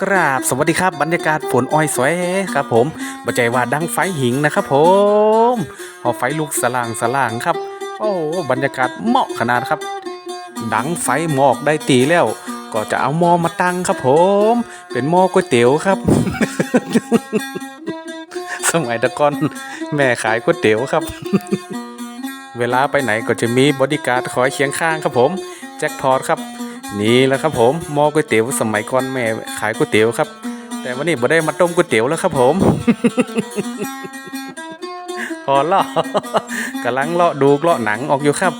กราบสวัสดีครับบรรยากาศฝนอ้อยสวยครับ ผมบใจว่าดังไฟหิงนะครับ ผมพอไฟลุกสล่างสล่างครับ โอ้บรรยากาศเหมาะขนาดครับ ดังไฟหมอกได้ตีแล้ว ก็จะเอาหม้อมาตั้งครับ ผม เป็นหม้อก๋วยเตี๋ยวครับ สมัยตะก่อนแม่ขายก๋วยเตี๋ยวครับ เวลาไปไหนก็จะมีบอดี้การ์ดคอยเคียงข้างครับผม แจ็คพอตครับ นี่แหละครับผมหม้อก๋วยเตี๋ยวสมัยก่อนแม่ขายก๋วยเตี๋ยวครับ แต่วันนี้บ่ได้มาต้มก๋วยเตี๋ยวแล้วครับผม พอเลาะกำลังเลาะดูเลาะหนังออกอยู่ครับ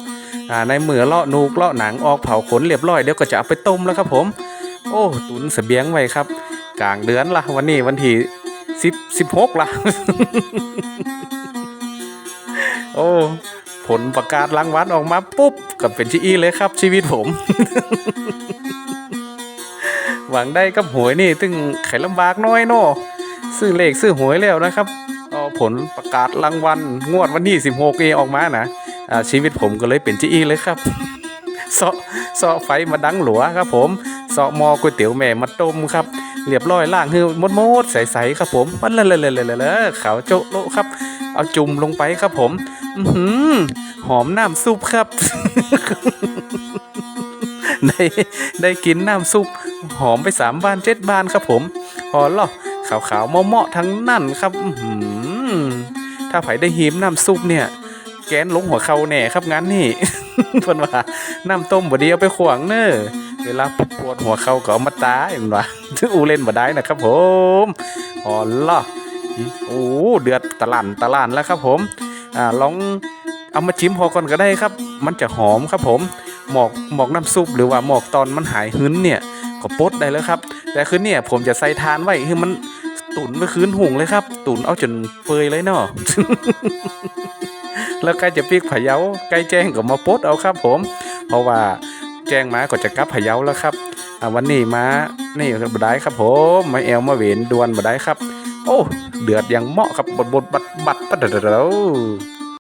ในเหมือเลาะนูกเลาะหนังออกเผาขนเรียบร้อยเดี๋ยวก็จะเอาไปต้มแล้วครับผม โอ้ตุนเสบียงไว้ครับ กลางเดือนละวันนี้วันที่สิบสิบหกละโอ้ ผลประกาศรางวัลออกมาปุ๊บก็เป็นชีอีเลยครับ ชีวิตผม หวังได้กับหวยนี่ตึงไขลำบากน้อยเนาะซื้อเลขซื้อหวยแล้วนะครับเอาผลประกาศรางวัลงวดวันที่16เอออกมานะชีวิตผมก็เลยเป็นจีอีเลยครับเสาะเสาะไฟมาดังหลัวครับ ผมเสาะมอก๋วยเตี๋ยวแม่มาต้มครับเรียบร้อยล่างคือมดมดใสๆครับผมมันเลยเลยเลยเลยเลยขาโจะโละครับ เอาจุ่มลงไปครับผมอือหือหอมน้ำซุปครับ ได้ได้กินน้ำซุป หอมไปสามบานเจ็ดบานครับผมพอหรอขาวๆเมาะๆทั้งนั่นครับอื้อหือถ้าไผได้หิมน้ำซุปเนี่ยแกนลงหัวเขาแน่ครับงั้นนี่เพิ่นว่าน้ำต้มบ่ดีเอาไปขวางเน้อเวลาปวดหัวเขาก็เอามาตายเห็นว่าอูเล่นบ่ได้นะครับผมพอเหรอ โอ้เดือดตะลันตะลันแล้วครับผมอ่าลองเอามาชิมพอก่อนก็ได้ครับ มันจะหอมครับผมหมอกหมอกน้ำซุปหรือว่าหมอกตอนมันหายหึ้นเนี่ยก็ปดได้แล้วครับ แต่คือเนี่ยผมจะใส่ทานไว้คือมันตุ๋นไปคืนหุงเลยครับ ตุนเอาจนเปื่อยเลยเนาะแล้วใกล้จะปีกพะเยาใกล้แจ้งก็มาปดเอาครับ ผม เพราะว่าแจ้งมาก็จะกลับพะเยาแล้วครับวันนี้มานี่บได้ครับผมมาแอลมาเวนดวนบได้ครับ โอ้ เดือดอย่างเหมาะครับบดบดบัดบัดปัดเดอ